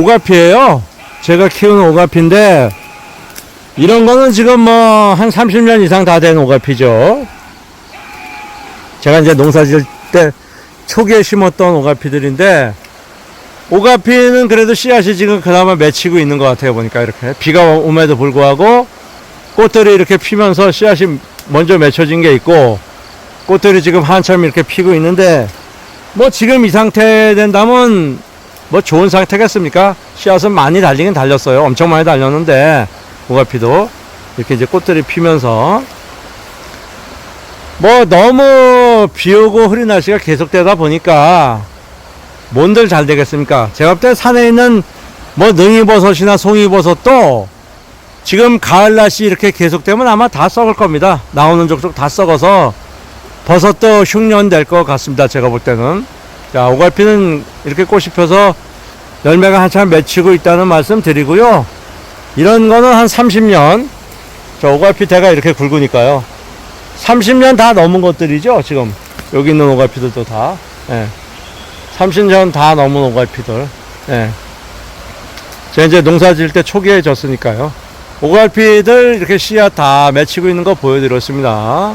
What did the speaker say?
오가피예요. 제가 키우는 오가피인데 이런 거는 지금 뭐 한 30년 이상 다 된 오가피죠. 제가 이제 농사 지을 때 초기에 심었던 오가피들인데 오가피는 그래도 씨앗이 지금 그나마 맺히고 있는 것 같아요 보니까 이렇게 비가 오면에도 불구하고 꽃들이 이렇게 피면서 씨앗이 먼저 맺혀진 게 있고 꽃들이 지금 한참 이렇게 피고 있는데 뭐 지금 이 상태 된다면 뭐 좋은 상태겠습니까? 씨앗은 많이 달리긴 달렸어요. 엄청 많이 달렸는데 오가피도 이렇게 이제 꽃들이 피면서 뭐 너무 비 오고 흐린 날씨가 계속되다 보니까 뭔들 잘 되겠습니까? 제가 볼 때 산에 있는 뭐 능이버섯이나 송이버섯도 지금 가을 날씨 이렇게 계속되면 아마 다 썩을 겁니다. 나오는 족족 다 썩어서 버섯도 흉년될 것 같습니다. 제가 볼 때는. 자, 오갈피는 이렇게 꽃이 펴서 열매가 한참 맺히고 있다는 말씀 드리고요. 이런 거는 한 30년. 저 오갈피 대가 이렇게 굵으니까요. 30년 다 넘은 것들이죠, 지금. 여기 있는 오갈피들도 다. 예. 30년 다 넘은 오갈피들. 예. 제가 이제 농사 지을 때 초기에 졌으니까요. 오갈피들 이렇게 씨앗 다 맺히고 있는 거 보여드렸습니다.